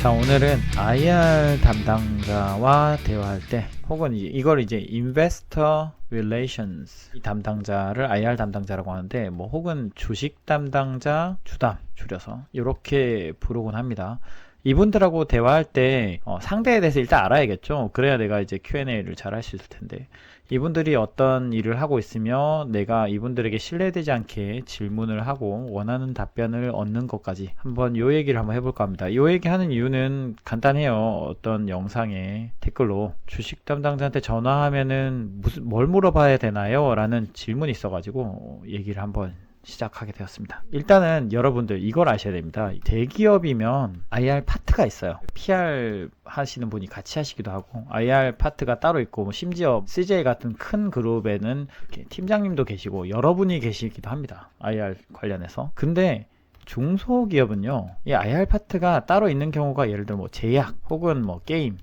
자 오늘은 IR 담당자와 대화할 때 혹은 이- 이걸 이제 Investor Relations 이 담당자를 IR 담당자라고 하는데 뭐 혹은 주식 담당자 주담 줄여서 이렇게 부르곤 합니다. 이분들하고 대화할 때 어, 상대에 대해서 일단 알아야겠죠. 그래야 내가 이제 Q&A를 잘 할 수 있을 텐데 이분들이 어떤 일을 하고 있으며 내가 이분들에게 신뢰되지 않게 질문을 하고 원하는 답변을 얻는 것까지 한번 요 얘기를 한번 해볼까 합니다. 요 얘기 하는 이유는 간단해요. 어떤 영상에 댓글로 주식 담당자한테 전화하면은 무슨 뭘 물어봐야 되나요? 라는 질문이 있어가지고 얘기를 한번 시작하게 되었습니다. 일단은 여러분들 이걸 아셔야 됩니다. 대기업이면 IR 파트가 있어요. PR 하시는 분이 같이 하시기도 하고 IR 파트가 따로 있고 뭐 심지어 CJ 같은 큰 그룹에는 팀장님도 계시고 여러분이 계시기도 합니다. IR 관련해서. 근데 중소기업은요, 이 IR 파트가 따로 있는 경우가 예를 들어 뭐 제약 혹은 뭐 게임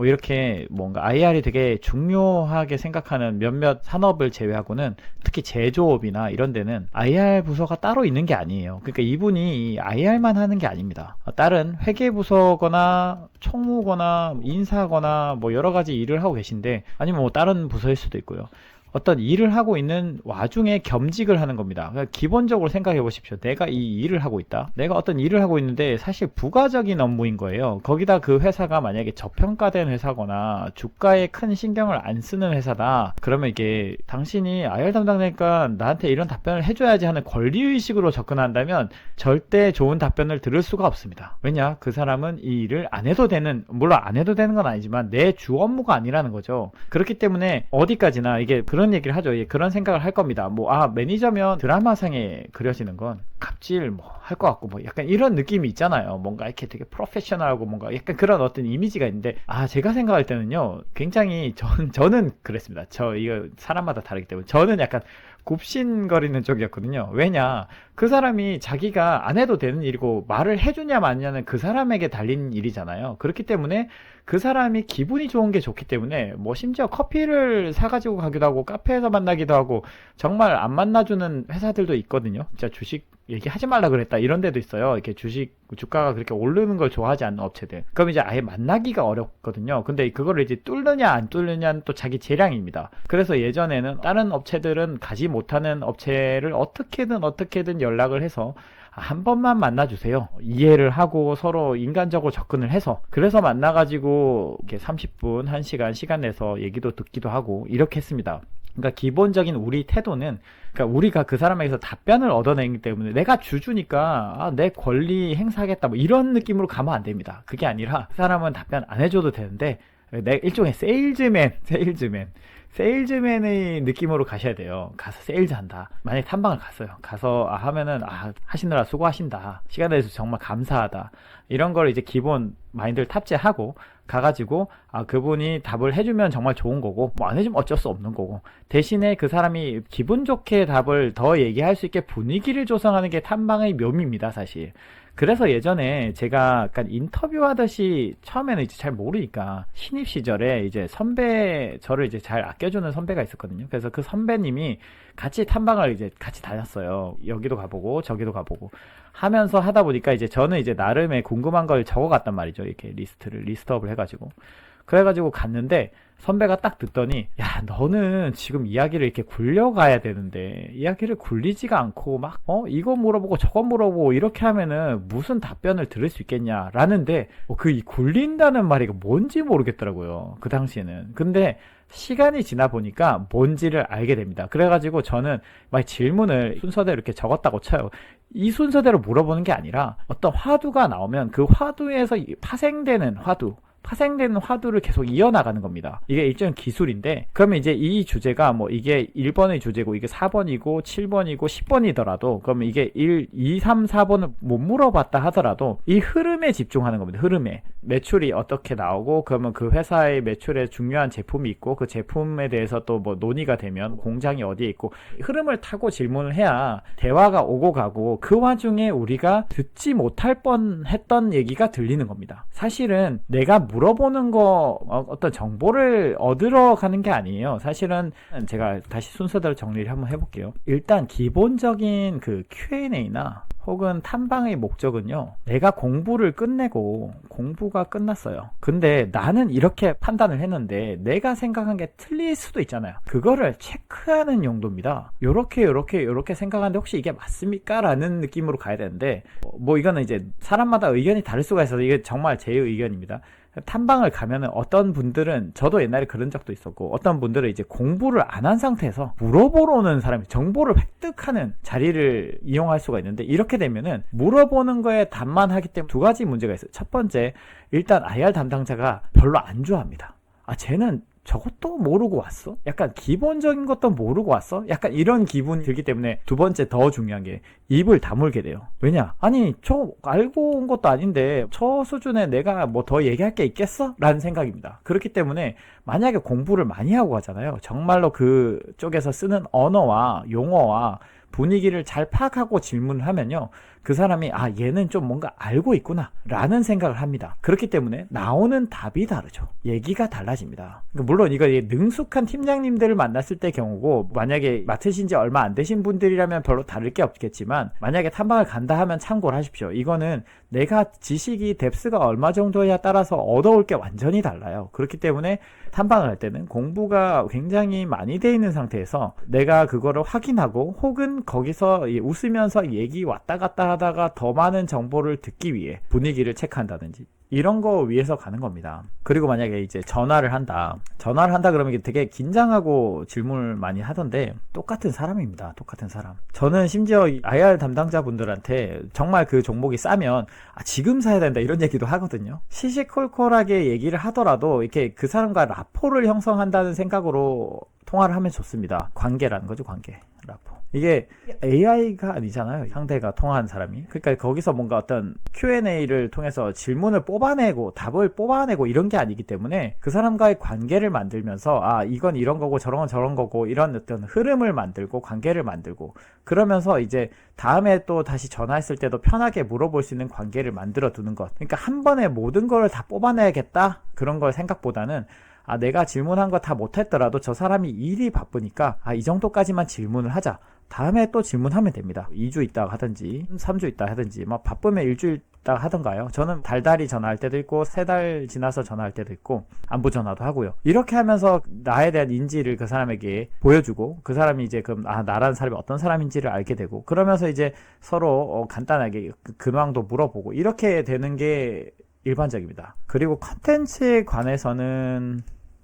뭐 이렇게 뭔가 IR이 되게 중요하게 생각하는 몇몇 산업을 제외하고는 특히 제조업이나 이런 데는 IR 부서가 따로 있는 게 아니에요. 그러니까 이분이 이 IR만 하는 게 아닙니다. 다른 회계 부서거나 총무거나 인사거나 뭐 여러 가지 일을 하고 계신데 아니면 뭐 다른 부서일 수도 있고요. 어떤 일을 하고 있는 와중에 겸직을 하는 겁니다. 그러니까 기본적으로 생각해 보십시오. 내가 이 일을 하고 있다. 내가 어떤 일을 하고 있는데 사실 부가적인 업무인 거예요. 거기다 그 회사가 만약에 저평가된 회사거나 주가에 큰 신경을 안 쓰는 회사다. 그러면 이게 당신이 IR 담당자니까 나한테 이런 답변을 해줘야지 하는 권리의식으로 접근한다면 절대 좋은 답변을 들을 수가 없습니다. 왜냐? 그 사람은 이 일을 안 해도 되는, 물론 안 해도 되는 건 아니지만 내 주 업무가 아니라는 거죠. 그렇기 때문에 어디까지나 이게 그런 얘기를 하죠. 예, 그런 생각을 할 겁니다. 뭐, 아, 매니저면 드라마상에 그려지는 건 갑질 뭐 할 것 같고 뭐 약간 이런 느낌이 있잖아요. 뭔가 이렇게 되게 프로페셔널하고 뭔가 약간 그런 어떤 이미지가 있는데 아, 제가 생각할 때는요. 굉장히 전, 저는 그랬습니다. 저 이거 사람마다 다르기 때문에 저는 약간 굽신거리는 쪽이었거든요. 왜냐? 그 사람이 자기가 안 해도 되는 일이고 말을 해주냐 마냐는 그 사람에게 달린 일이잖아요. 그렇기 때문에 그 사람이 기분이 좋은 게 좋기 때문에 뭐 심지어 커피를 사가지고 가기도 하고 카페에서 만나기도 하고 정말 안 만나주는 회사들도 있거든요. 진짜 주식 얘기하지 말라 그랬다 이런 데도 있어요. 이렇게 주식 주가가 그렇게 오르는 걸 좋아하지 않는 업체들. 그럼 이제 아예 만나기가 어렵거든요. 근데 그거를 이제 뚫느냐 안 뚫느냐는 또 자기 재량입니다. 그래서 예전에는 다른 업체들은 가지 못하는 업체를 어떻게든 어떻게든 연락을 해서 한 번만 만나주세요. 이해를 하고 서로 인간적으로 접근을 해서 그래서 만나가지고 이렇게 30분, 1시간 시간 내서 얘기도 듣기도 하고 이렇게 했습니다. 그러니까 기본적인 우리 태도는 그러니까 우리가 그 사람에게서 답변을 얻어내기 때문에 내가 주주니까 아, 내 권리 행사하겠다 뭐 이런 느낌으로 가면 안 됩니다. 그게 아니라 그 사람은 답변 안 해줘도 되는데 내 일종의 세일즈맨, 세일즈맨, 세일즈맨의 느낌으로 가셔야 돼요. 가서 세일즈 한다. 만약에 탐방을 갔어요. 가서 아, 하면은 아 하시느라 수고하신다. 시간 내서 정말 감사하다. 이런 걸 이제 기본 마인드를 탑재하고 가가지고 아 그분이 답을 해주면 정말 좋은 거고 뭐 안 해주면 어쩔 수 없는 거고 대신에 그 사람이 기분 좋게 답을 더 얘기할 수 있게 분위기를 조성하는 게 탐방의 묘미입니다 사실 그래서 예전에 제가 약간 인터뷰하듯이 처음에는 이제 잘 모르니까 신입 시절에 이제 선배 저를 이제 잘 아껴주는 선배가 있었거든요. 그래서 그 선배님이 같이 탐방을 이제 같이 다녔어요. 여기도 가보고 저기도 가보고 하면서 하다 보니까 이제 저는 이제 나름의 궁금한 걸 적어갔단 말이죠. 이렇게 리스트를 리스트업을 해가지고 그래가지고 갔는데 선배가 딱 듣더니 야 너는 지금 이야기를 이렇게 굴려가야 되는데 이야기를 굴리지가 않고 막 어? 이거 물어보고 저거 물어보고 이렇게 하면은 무슨 답변을 들을 수 있겠냐 라는데 어, 그이 굴린다는 말이 뭔지 모르겠더라고요 그 당시에는. 근데 시간이 지나 보니까 뭔지를 알게 됩니다. 그래가지고 저는 막 질문을 순서대로 이렇게 적었다고 쳐요. 이 순서대로 물어보는 게 아니라 어떤 화두가 나오면 그 화두에서 이 파생되는 화두 파생되는 화두를 계속 이어나가는 겁니다. 이게 일종의 기술인데, 그러면 이제 이 주제가 뭐 이게 1번의 주제고, 이게 4번이고, 7번이고, 10번이더라도, 그러면 이게 1, 2, 3, 4번을 못 물어봤다 하더라도, 이 흐름에 집중하는 겁니다. 흐름에. 매출이 어떻게 나오고, 그러면 그 회사의 매출에 중요한 제품이 있고, 그 제품에 대해서 또 뭐 논의가 되면, 공장이 어디에 있고, 흐름을 타고 질문을 해야 대화가 오고 가고, 그 와중에 우리가 듣지 못할 뻔 했던 얘기가 들리는 겁니다. 사실은 내가 물어보는 거 어, 어떤 정보를 얻으러 가는 게 아니에요. 사실은 제가 다시 순서대로 정리를 한번 해볼게요. 일단 기본적인 그 Q&A나 혹은 탐방의 목적은요, 내가 공부를 끝내고 공부가 끝났어요. 근데 나는 이렇게 판단을 했는데 내가 생각한 게 틀릴 수도 있잖아요. 그거를 체크하는 용도입니다. 요렇게, 요렇게, 요렇게 생각하는데 혹시 이게 맞습니까? 라는 느낌으로 가야 되는데, 어, 뭐 이거는 이제 사람마다 의견이 다를 수가 있어서 이게 정말 제 의견입니다. 탐방을 가면은 어떤 분들은 저도 옛날에 그런 적도 있었고 어떤 분들은 이제 공부를 안 한 상태에서 물어보러 오는 사람이 정보를 획득하는 자리를 이용할 수가 있는데 이렇게 되면은 물어보는 거에 답만 하기 때문에 두 가지 문제가 있어요. 첫 번째 일단 IR 담당자가 별로 안 좋아합니다. 아 쟤는 저것도 모르고 왔어? 약간 기본적인 것도 모르고 왔어? 약간 이런 기분이 들기 때문에 두 번째 더 중요한 게 입을 다물게 돼요. 왜냐? 아니, 저 알고 온 것도 아닌데 저 수준에 내가 뭐 더 얘기할 게 있겠어? 라는 생각입니다. 그렇기 때문에 만약에 공부를 많이 하고 가잖아요. 정말로 그 쪽에서 쓰는 언어와 용어와 분위기를 잘 파악하고 질문을 하면요. 그 사람이 아 얘는 좀 뭔가 알고 있구나 라는 생각을 합니다. 그렇기 때문에 나오는 답이 다르죠. 얘기가 달라집니다. 그러니까 물론 이거 능숙한 팀장님들을 만났을 때 경우고 만약에 맡으신 지 얼마 안 되신 분들이라면 별로 다를 게 없겠지만 만약에 탐방을 간다 하면 참고를 하십시오. 이거는 내가 지식이 뎁스가 얼마 정도야 따라서 얻어올 게 완전히 달라요. 그렇기 때문에 탐방을 할 때는 공부가 굉장히 많이 돼 있는 상태에서 내가 그거를 확인하고 혹은 거기서 웃으면서 얘기 왔다 갔다 하다가 더 많은 정보를 듣기 위해 분위기를 체크한다든지 이런 거 위해서 가는 겁니다. 그리고 만약에 이제 전화를 한다. 전화를 한다 그러면 되게 긴장하고 질문을 많이 하던데 똑같은 사람입니다. 똑같은 사람. 저는 심지어 IR 담당자분들한테 정말 그 종목이 싸면 아, 지금 사야 된다 이런 얘기도 하거든요. 시시콜콜하게 얘기를 하더라도 이렇게 그 사람과 라포를 형성한다는 생각으로 통화를 하면 좋습니다. 관계라는 거죠, 관계. 라포. 이게 AI가 아니잖아요. 상대가 통화한 사람이. 그러니까 거기서 뭔가 어떤 Q&A를 통해서 질문을 뽑아내고 답을 뽑아내고 이런 게 아니기 때문에 그 사람과의 관계를 만들면서 아, 이건 이런 거고 저런 건 저런 거고 이런 어떤 흐름을 만들고 관계를 만들고 그러면서 이제 다음에 또 다시 전화했을 때도 편하게 물어볼 수 있는 관계를 만들어 두는 것. 그러니까 한 번에 모든 걸 다 뽑아내야겠다. 그런 걸 생각보다는 아, 내가 질문한 거 다 못했더라도 저 사람이 일이 바쁘니까, 아, 이 정도까지만 질문을 하자. 다음에 또 질문하면 됩니다. 2주 있다가 하든지, 3주 있다 하든지, 막 바쁘면 일주일 있다 하던가요. 저는 달달이 전화할 때도 있고, 세 달 지나서 전화할 때도 있고, 안부 전화도 하고요. 이렇게 하면서 나에 대한 인지를 그 사람에게 보여주고, 그 사람이 이제 그, 아, 나라는 사람이 어떤 사람인지를 알게 되고, 그러면서 이제 서로 어, 간단하게 그 근황도 물어보고, 이렇게 되는 게 일반적입니다. 그리고 컨텐츠에 관해서는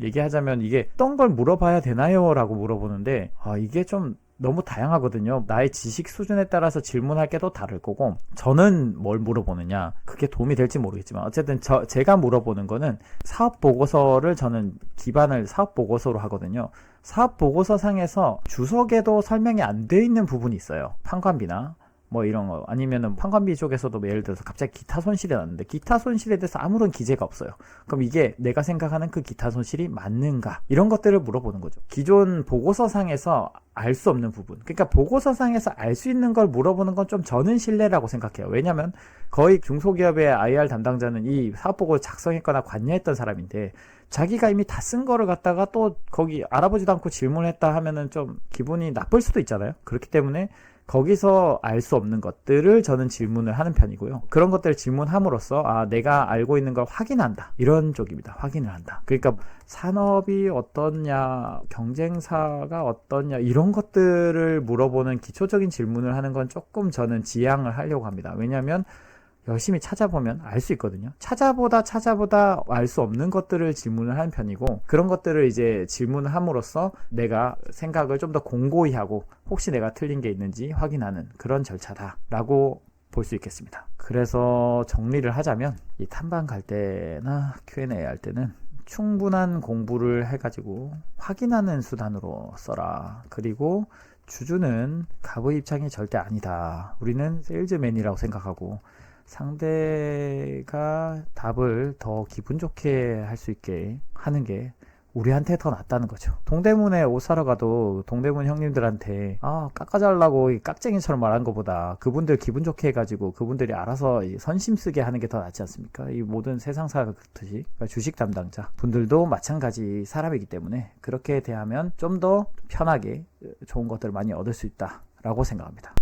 얘기하자면 이게 어떤 걸 물어봐야 되나요? 라고 물어보는데 아, 이게 좀 너무 다양하거든요. 나의 지식 수준에 따라서 질문할 게 또 다를 거고 저는 뭘 물어보느냐 그게 도움이 될지 모르겠지만 어쨌든 저 제가 물어보는 거는 사업 보고서를 저는 기반을 사업 보고서로 하거든요. 사업 보고서 상에서 주석에도 설명이 안 돼 있는 부분이 있어요. 판관비나 뭐 이런 거 아니면은 판관비 쪽에서도 뭐 예를 들어서 갑자기 기타 손실이 났는데 기타 손실에 대해서 아무런 기재가 없어요. 그럼 이게 내가 생각하는 그 기타 손실이 맞는가 이런 것들을 물어보는 거죠. 기존 보고서상에서 알 수 없는 부분. 그러니까 보고서상에서 알 수 있는 걸 물어보는 건 좀 저는 신뢰라고 생각해요. 왜냐하면 거의 중소기업의 IR 담당자는 이 사업보고 작성했거나 관여했던 사람인데 자기가 이미 다 쓴 거를 갖다가 또 거기 알아보지도 않고 질문했다 하면은 좀 기분이 나쁠 수도 있잖아요. 그렇기 때문에 거기서 알 수 없는 것들을 저는 질문을 하는 편이고요. 그런 것들을 질문함으로써 아 내가 알고 있는 걸 확인한다 이런 쪽입니다. 확인을 한다. 그러니까 산업이 어떻냐, 경쟁사가 어떻냐 이런 것들을 물어보는 기초적인 질문을 하는 건 조금 저는 지양을 하려고 합니다. 왜냐하면 열심히 찾아보면 알 수 있거든요. 찾아보다 찾아보다 알 수 없는 것들을 질문을 하는 편이고 그런 것들을 이제 질문을 함으로써 내가 생각을 좀 더 공고히 하고 혹시 내가 틀린 게 있는지 확인하는 그런 절차다라고 볼 수 있겠습니다. 그래서 정리를 하자면 이 탐방 갈 때나 Q&A 할 때는 충분한 공부를 해가지고 확인하는 수단으로 써라. 그리고 주주는 갑의 입장이 절대 아니다. 우리는 세일즈맨이라고 생각하고 상대가 답을 더 기분 좋게 할 수 있게 하는 게 우리한테 더 낫다는 거죠. 동대문에 옷 사러 가도 동대문 형님들한테 아 깎아달라고 깍쟁이처럼 말한 것보다 그분들 기분 좋게 해가지고 그분들이 알아서 선심 쓰게 하는 게 더 낫지 않습니까? 이 모든 세상사가 그렇듯이 그러니까 주식 담당자 분들도 마찬가지 사람이기 때문에 그렇게 대하면 좀 더 편하게 좋은 것들을 많이 얻을 수 있다라고 생각합니다.